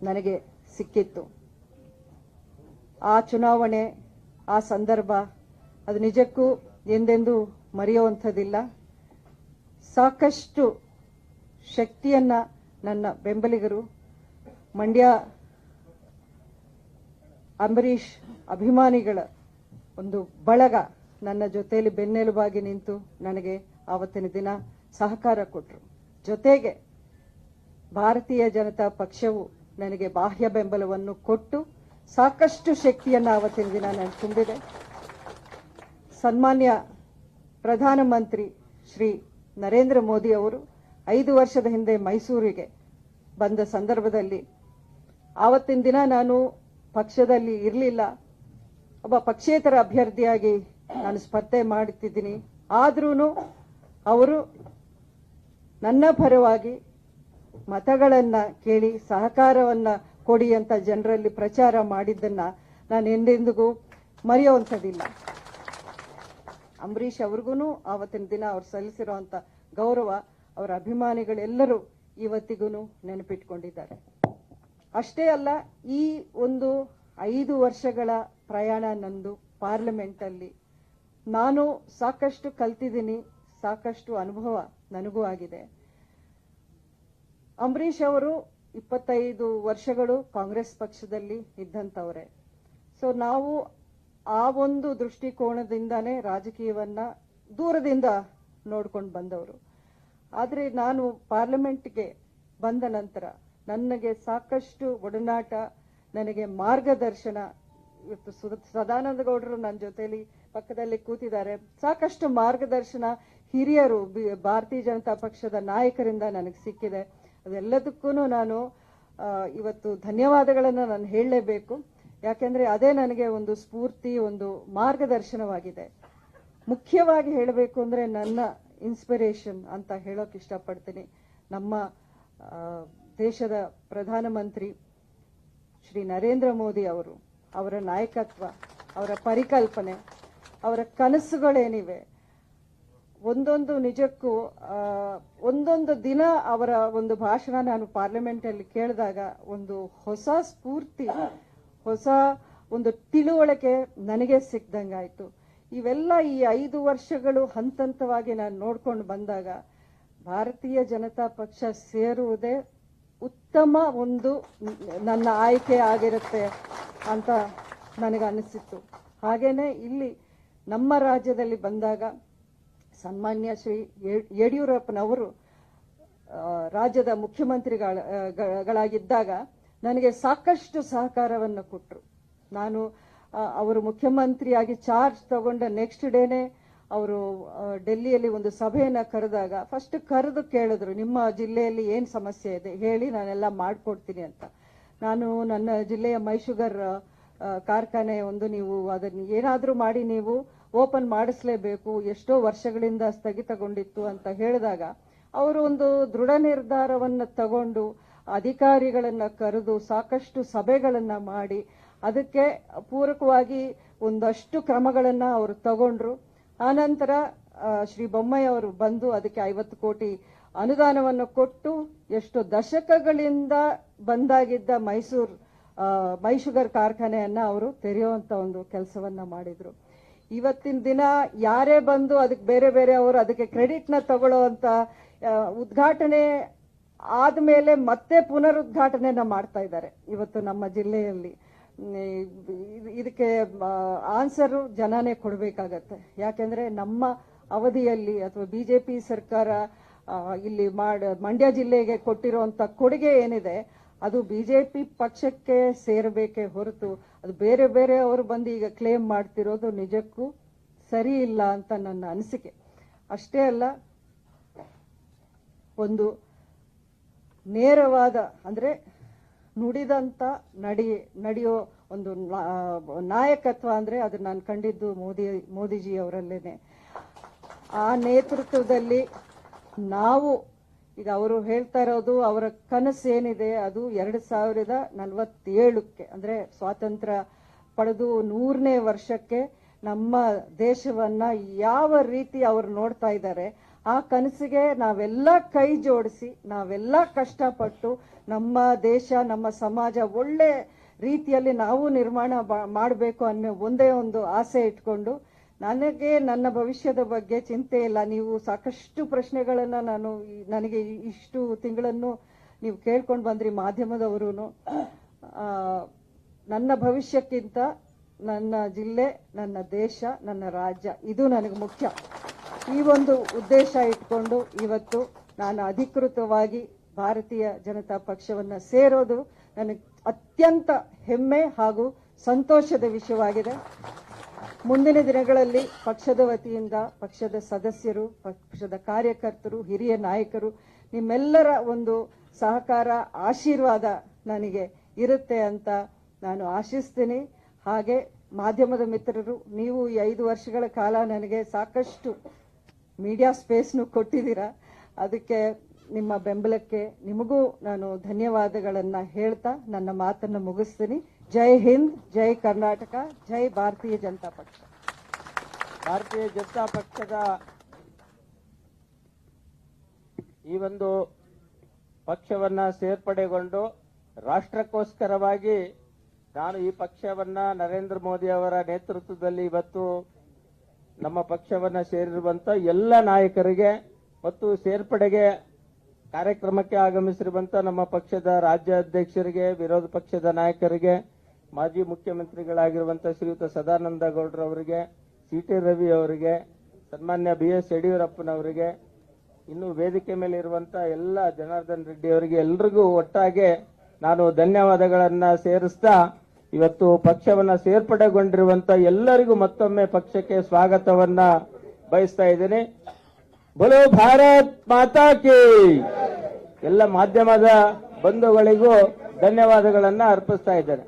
ನನಗೆ ಸಿಕ್ಕಿತ್ತು. ಆ ಚುನಾವಣೆ, ಆ ಸಂದರ್ಭ ಅದು ನಿಜಕ್ಕೂ ಎಂದೆಂದೂ ಮರೆಯುವಂಥದ್ದಿಲ್ಲ. ಸಾಕಷ್ಟು ಶಕ್ತಿಯನ್ನ ನನ್ನ ಬೆಂಬಲಿಗರು, ಮಂಡ್ಯ ಅಂಬರೀಷ್ ಅಭಿಮಾನಿಗಳ ಒಂದು ಬಳಗ ನನ್ನ ಜೊತೆಯಲ್ಲಿ ಬೆನ್ನೆಲುಬಾಗಿ ನಿಂತು ನನಗೆ ಆವತ್ತಿನ ದಿನ ಸಹಕಾರ ಕೊಟ್ಟರು ಜೊತೆಗೆ ಭಾರತೀಯ ಜನತಾ ಪಕ್ಷವು ನನಗೆ ಬಾಹ್ಯ ಬೆಂಬಲವನ್ನು ಕೊಟ್ಟು ಸಾಕಷ್ಟು ಶಕ್ತಿಯನ್ನು ಆವತ್ತಿನ ದಿನ ನಾನು ತುಂಬಿದೆ. ಸನ್ಮಾನ್ಯ ಪ್ರಧಾನಮಂತ್ರಿ ಶ್ರೀ ನರೇಂದ್ರ ಮೋದಿ ಅವರು ಐದು ವರ್ಷದ ಹಿಂದೆ ಮೈಸೂರಿಗೆ ಬಂದ ಸಂದರ್ಭದಲ್ಲಿ ಆವತ್ತಿನ ದಿನ ನಾನು ಪಕ್ಷದಲ್ಲಿ ಇರಲಿಲ್ಲ. ಒಬ್ಬ ಪಕ್ಷೇತರ ಅಭ್ಯರ್ಥಿಯಾಗಿ ನಾನು ಸ್ಪರ್ಧೆ ಮಾಡುತ್ತಿದ್ದೀನಿ. ಆದ್ರೂ ಅವರು ನನ್ನ ಪರವಾಗಿ ಮತಗಳನ್ನು ಕೇಳಿ, ಸಹಕಾರವನ್ನ ಕೊಡಿ ಅಂತ ಜನರಲ್ಲಿ ಪ್ರಚಾರ ಮಾಡಿದ್ದನ್ನ ನಾನು ಎಂದೆಂದಿಗೂ ಮರೆಯುವಂಥದ್ದಿಲ್ಲ. ಅಂಬರೀಷ್ ಅವ್ರಿಗೂ ಆವತ್ತಿನ ದಿನ ಅವ್ರು ಸಲ್ಲಿಸಿರುವಂತ ಗೌರವ, ಅವರ ಅಭಿಮಾನಿಗಳೆಲ್ಲರೂ ಇವತ್ತಿಗೂ ನೆನಪಿಟ್ಕೊಂಡಿದ್ದಾರೆ. ಅಷ್ಟೇ ಅಲ್ಲ, ಈ ಒಂದು ಐದು ವರ್ಷಗಳ ಪ್ರಯಾಣ ನಂದು ಪಾರ್ಲಿಮೆಂಟ್ ಅಲ್ಲಿ ನಾನು ಸಾಕಷ್ಟು ಕಲ್ತಿದ್ದೀನಿ, ಸಾಕಷ್ಟು ಅನುಭವ ನನಗೂ ಆಗಿದೆ. ಅಂಬರೀಷ್ ಅವರು ಇಪ್ಪತ್ತೈದು ವರ್ಷಗಳು ಕಾಂಗ್ರೆಸ್ ಪಕ್ಷದಲ್ಲಿ ಇದ್ದಂಥವ್ರೆ. ಸೊ ನಾವು ಆ ಒಂದು ದೃಷ್ಟಿಕೋನದಿಂದಾನೇ ರಾಜಕೀಯವನ್ನ ದೂರದಿಂದ ನೋಡ್ಕೊಂಡು ಬಂದವರು. ಆದರೆ ನಾನು ಪಾರ್ಲಿಮೆಂಟ್ಗೆ ಬಂದ ನಂತರ ನನಗೆ ಸಾಕಷ್ಟು ಒಡನಾಟ, ನನಗೆ ಮಾರ್ಗದರ್ಶನ, ಇವತ್ತು ಸದಾನಂದ ಗೌಡರು ನನ್ನ ಜೊತೆಯಲ್ಲಿ ಪಕ್ಕದಲ್ಲಿ ಕೂತಿದ್ದಾರೆ. ಸಾಕಷ್ಟು ಮಾರ್ಗದರ್ಶನ ಹಿರಿಯರು ಭಾರತೀಯ ಜನತಾ ಪಕ್ಷದ ನಾಯಕರಿಂದ ನನಗೆ ಸಿಕ್ಕಿದೆ. ಅದೆಲ್ಲದಕ್ಕೂ ನಾನು ಇವತ್ತು ಧನ್ಯವಾದಗಳನ್ನು ನಾನು ಹೇಳಲೇಬೇಕು. ಯಾಕೆಂದರೆ ಅದೇ ನನಗೆ ಒಂದು ಸ್ಫೂರ್ತಿ, ಒಂದು ಮಾರ್ಗದರ್ಶನವಾಗಿದೆ. ಮುಖ್ಯವಾಗಿ ಹೇಳಬೇಕು ಅಂದರೆ ನನ್ನ ಇನ್ಸ್ಪಿರೇಷನ್ ಅಂತ ಹೇಳೋಕೆ ಇಷ್ಟಪಡ್ತೀನಿ. ನಮ್ಮ ದೇಶದ ಪ್ರಧಾನಮಂತ್ರಿ ಶ್ರೀ ನರೇಂದ್ರ ಮೋದಿ ಅವರು, ಅವರ ನಾಯಕತ್ವ, ಅವರ ಪರಿಕಲ್ಪನೆ, ಅವರ ಕನಸುಗಳೇನಿವೆ ಒಂದೊಂದು ನಿಜಕ್ಕೂ ಒಂದೊಂದು ದಿನ ಅವರ ಒಂದು ಭಾಷಣ ನಾನು ಪಾರ್ಲಿಮೆಂಟ್ ಅಲ್ಲಿ ಕೇಳಿದಾಗ ಒಂದು ಹೊಸ ಸ್ಫೂರ್ತಿ, ಹೊಸ ಒಂದು ತಿಳುವಳಿಕೆ ನನಗೆ ಸಿಕ್ದಂಗಾಯ್ತು. ಇವೆಲ್ಲ ಈ ಐದು ವರ್ಷಗಳು ಹಂತ ಹಂತವಾಗಿ ನಾನು ನೋಡ್ಕೊಂಡು ಬಂದಾಗ ಭಾರತೀಯ ಜನತಾ ಪಕ್ಷ ಸೇರುವುದೇ ಉತ್ತಮ ಒಂದು ನನ್ನ ಆಯ್ಕೆ ಆಗಿರುತ್ತೆ ಅಂತ ನನಗೆ ಅನಿಸಿತ್ತು ಹಾಗೇನೆ ಇಲ್ಲಿ ನಮ್ಮ ರಾಜ್ಯದಲ್ಲಿ ಬಂದಾಗ ಸನ್ಮಾನ್ಯ ಶ್ರೀ ಯಡ್- ಯಡಿಯೂರಪ್ಪನವರು ರಾಜ್ಯದ ಮುಖ್ಯಮಂತ್ರಿಗಳಾಗಿದ್ದಾಗ ನನಗೆ ಸಾಕಷ್ಟು ಸಹಕಾರವನ್ನು ಕೊಟ್ಟರು ನಾನು ಅವರು ಮುಖ್ಯಮಂತ್ರಿಯಾಗಿ ಚಾರ್ಜ್ ತಗೊಂಡ ನೆಕ್ಸ್ಟ್ ಡೇನೆ ಅವರು ಡೆಲ್ಲಿಯಲ್ಲಿ ಒಂದು ಸಭೆಯನ್ನು ಕರೆದಾಗ ಫಸ್ಟ್ ಕರೆದು ಕೇಳಿದ್ರು, ನಿಮ್ಮ ಜಿಲ್ಲೆಯಲ್ಲಿ ಏನು ಸಮಸ್ಯೆ ಇದೆ? ಹೇಳಿ ನಾನೆಲ್ಲ ಮಾಡ್ಕೊಡ್ತೀನಿ ಅಂತ. ನಾನು ನನ್ನ ಜಿಲ್ಲೆಯ ಮೈಶುಗರ್ ಕಾರ್ಖಾನೆ ಒಂದು ನೀವು ಅದನ್ನು ಏನಾದರೂ ಮಾಡಿ ನೀವು ಓಪನ್ ಮಾಡಿಸ್ಲೇಬೇಕು, ಎಷ್ಟೋ ವರ್ಷಗಳಿಂದ ಸ್ಥಗಿತಗೊಂಡಿತ್ತು ಅಂತ ಹೇಳಿದಾಗ ಅವರು ಒಂದು ದೃಢ ನಿರ್ಧಾರವನ್ನು ತಗೊಂಡು ಅಧಿಕಾರಿಗಳನ್ನು ಕರೆದು ಸಾಕಷ್ಟು ಸಭೆಗಳನ್ನು ಮಾಡಿ ಅದಕ್ಕೆ ಪೂರಕವಾಗಿ ಒಂದಷ್ಟು ಕ್ರಮಗಳನ್ನು ಅವರು ತಗೊಂಡ್ರು. ಆನಂತರ ಶ್ರೀ ಬೊಮ್ಮಯ್ಯ ಅವರು ಬಂದು ಅದಕ್ಕೆ ಐವತ್ತು ಕೋಟಿ ಅನುದಾನವನ್ನು ಕೊಟ್ಟು ಎಷ್ಟು ದಶಕಗಳಿಂದ ಬಂದಾಗಿದ್ದ ಮೈಸೂರು ಮೈಶುಗರ್ ಕಾರ್ಖಾನೆಯನ್ನು ಅವರು ತೆರೆಯುವಂಥ ಒಂದು ಕೆಲಸವನ್ನು ಮಾಡಿದ್ರು. ಇವತ್ತಿನ ದಿನ ಯಾರೇ ಬಂದು ಅದಕ್ಕೆ ಬೇರೆ ಬೇರೆ ಅವರು ಅದಕ್ಕೆ ಕ್ರೆಡಿಟ್ನ ತಗೊಳ್ಳುವಂತ ಉದ್ಘಾಟನೆ ಆದ್ಮೇಲೆ ಮತ್ತೆ ಪುನರುದ್ಘಾಟನೆನ ಮಾಡ್ತಾ ಇದ್ದಾರೆ ಇವತ್ತು ನಮ್ಮ ಜಿಲ್ಲೆಯಲ್ಲಿ. ಇದಕ್ಕೆ ಆನ್ಸರು ಜನನೇ ಕೊಡಬೇಕಾಗತ್ತೆ. ಯಾಕೆಂದ್ರೆ ನಮ್ಮ ಅವಧಿಯಲ್ಲಿ ಅಥವಾ ಬಿಜೆಪಿ ಸರ್ಕಾರ ಇಲ್ಲಿ ಮಾಡ, ಮಂಡ್ಯ ಜಿಲ್ಲೆಗೆ ಕೊಟ್ಟಿರುವಂತ ಕೊಡುಗೆ ಏನಿದೆ ಅದು ಬಿ ಜೆ ಪಿ ಪಕ್ಷಕ್ಕೆ ಸೇರಬೇಕೇ ಹೊರತು ಅದು ಬೇರೆ ಬೇರೆ ಅವರು ಬಂದು ಈಗ ಕ್ಲೇಮ್ ಮಾಡ್ತಿರೋದು ನಿಜಕ್ಕೂ ಸರಿ ಇಲ್ಲ ಅಂತ ನನ್ನ ಅನಿಸಿಕೆ. ಅಷ್ಟೇ ಅಲ್ಲ, ಒಂದು ನೇರವಾದ ಅಂದರೆ ನುಡಿದಂತ ನಡಿ, ನಡೆಯೋ ಒಂದು ನಾಯಕತ್ವ ಅಂದರೆ ಅದು ನಾನು ಕಂಡಿದ್ದು ಮೋದಿ, ಮೋದಿಜಿ ಅವರಲ್ಲೇನೆ. ಆ ನೇತೃತ್ವದಲ್ಲಿ ನಾವು ಈಗ ಅವರು ಹೇಳ್ತಾ ಇರೋದು ಅವರ ಕನಸು ಏನಿದೆ ಅದು ಎರಡು ಸಾವಿರದ ನಲವತ್ತೇಳಕ್ಕೆ, ಅಂದ್ರೆ ಸ್ವಾತಂತ್ರ್ಯ ಪಡೆದು ನೂರನೇ ವರ್ಷಕ್ಕೆ ನಮ್ಮ ದೇಶವನ್ನ ಯಾವ ರೀತಿ ಅವರು ನೋಡ್ತಾ ಇದ್ದಾರೆ, ಆ ಕನಸಿಗೆ ನಾವೆಲ್ಲ ಕೈ ಜೋಡಿಸಿ, ನಾವೆಲ್ಲ ಕಷ್ಟಪಟ್ಟು ನಮ್ಮ ದೇಶ, ನಮ್ಮ ಸಮಾಜ ಒಳ್ಳೆ ರೀತಿಯಲ್ಲಿ ನಾವು ನಿರ್ಮಾಣ ಮಾಡಬೇಕು ಅನ್ನೋ ಒಂದೇ ಒಂದು ಆಸೆ ಇಟ್ಕೊಂಡು ನನಗೆ ನನ್ನ ಭವಿಷ್ಯದ ಬಗ್ಗೆ ಚಿಂತೆ ಇಲ್ಲ. ನೀವು ಸಾಕಷ್ಟು ಪ್ರಶ್ನೆಗಳನ್ನು ನಾನು ನನಗೆ ಇಷ್ಟು ತಿಂಗಳನ್ನು ನೀವು ಕೇಳ್ಕೊಂಡು ಬಂದ್ರಿ ಮಾಧ್ಯಮದವರು ನನ್ನ ಭವಿಷ್ಯಕ್ಕಿಂತ ನನ್ನ ಜಿಲ್ಲೆ, ನನ್ನ ದೇಶ, ನನ್ನ ರಾಜ್ಯ ಇದು ನನಗೆ ಮುಖ್ಯ. ಈ ಒಂದು ಉದ್ದೇಶ ಇಟ್ಕೊಂಡು ಇವತ್ತು ನಾನು ಅಧಿಕೃತವಾಗಿ ಭಾರತೀಯ ಜನತಾ ಪಕ್ಷವನ್ನ ಸೇರೋದು ನನಗೆ ಅತ್ಯಂತ ಹೆಮ್ಮೆ ಹಾಗೂ ಸಂತೋಷದ ವಿಷಯವಾಗಿದೆ. ಮುಂದಿನ ದಿನಗಳಲ್ಲಿ ಪಕ್ಷದ ವತಿಯಿಂದ, ಪಕ್ಷದ ಸದಸ್ಯರು, ಪಕ್ಷದ ಕಾರ್ಯಕರ್ತರು, ಹಿರಿಯ ನಾಯಕರು, ನಿಮ್ಮೆಲ್ಲರ ಒಂದು ಸಹಕಾರ, ಆಶೀರ್ವಾದ ನನಗೆ ಇರುತ್ತೆ ಅಂತ ನಾನು ಆಶಿಸ್ತೀನಿ. ಹಾಗೆ ಮಾಧ್ಯಮದ ಮಿತ್ರರು, ನೀವು ಈ ಐದು ವರ್ಷಗಳ ಕಾಲ ನನಗೆ ಸಾಕಷ್ಟು ಮೀಡಿಯಾ ಸ್ಪೇಸ್ನು ಕೊಟ್ಟಿದ್ದೀರಾ. ಅದಕ್ಕೆ ನಿಮ್ಮ ಬೆಂಬಲಕ್ಕೆ ನಿಮಗೂ ನಾನು ಧನ್ಯವಾದಗಳನ್ನು ಹೇಳ್ತಾ ನನ್ನ ಮಾತನ್ನು ಮುಗಿಸ್ತೀನಿ. ಜೈ ಹಿಂದ್, ಜೈ ಕರ್ನಾಟಕ, ಜೈ ಭಾರತೀಯ ಜನತಾ ಪಕ್ಷ. ಭಾರತೀಯ ಜನತಾ ಪಕ್ಷದ ಈ ಒಂದು ಪಕ್ಷವನ್ನ ಸೇರ್ಪಡೆಗೊಂಡು ರಾಷ್ಟ್ರಕ್ಕೋಸ್ಕರವಾಗಿ ನಾನು ಈ ಪಕ್ಷವನ್ನ ನರೇಂದ್ರ ಮೋದಿ ಅವರ ನೇತೃತ್ವದಲ್ಲಿ ಇವತ್ತು ನಮ್ಮ ಪಕ್ಷವನ್ನ ಸೇರಿರುವಂತ ಎಲ್ಲ ನಾಯಕರಿಗೆ ಮತ್ತು ಸೇರ್ಪಡೆಗೆ ಕಾರ್ಯಕ್ರಮಕ್ಕೆ ಆಗಮಿಸಿರುವಂತ ನಮ್ಮ ಪಕ್ಷದ ರಾಜ್ಯಾಧ್ಯಕ್ಷರಿಗೆ, ವಿರೋಧ ಪಕ್ಷದ ನಾಯಕರಿಗೆ ಮಾಜಿ ಮುಖ್ಯಮಂತ್ರಿಗಳಾಗಿರುವಂತ ಶ್ರೀಯುತ ಸದಾನಂದ ಗೌಡ್ರವರಿಗೆ ಸಿ ಟಿ ರವಿ ಅವರಿಗೆ, ಸನ್ಮಾನ್ಯ ಬಿ ಎಸ್ ಯಡಿಯೂರಪ್ಪನವರಿಗೆ, ಇನ್ನು ವೇದಿಕೆ ಮೇಲೆ ಇರುವಂತ ಎಲ್ಲ ಜನಾರ್ದನ್ ರೆಡ್ಡಿ ಅವರಿಗೆ ಎಲ್ರಿಗೂ ಒಟ್ಟಾಗೆ ನಾನು ಧನ್ಯವಾದಗಳನ್ನು ಸೇರಿಸ್ತಾ ಇವತ್ತು ಪಕ್ಷವನ್ನ ಸೇರ್ಪಡೆಗೊಂಡಿರುವಂತ ಎಲ್ಲರಿಗೂ ಮತ್ತೊಮ್ಮೆ ಪಕ್ಷಕ್ಕೆ ಸ್ವಾಗತವನ್ನ ಬಯಸ್ತಾ ಇದ್ದೀನಿ. ಬಲು ಭಾರತ್ ಮಾತಾ ಕಿ! ಎಲ್ಲ ಮಾಧ್ಯಮದ ಬಂಧುಗಳಿಗೂ ಧನ್ಯವಾದಗಳನ್ನ ಅರ್ಪಿಸ್ತಾ ಇದ್ದೇನೆ.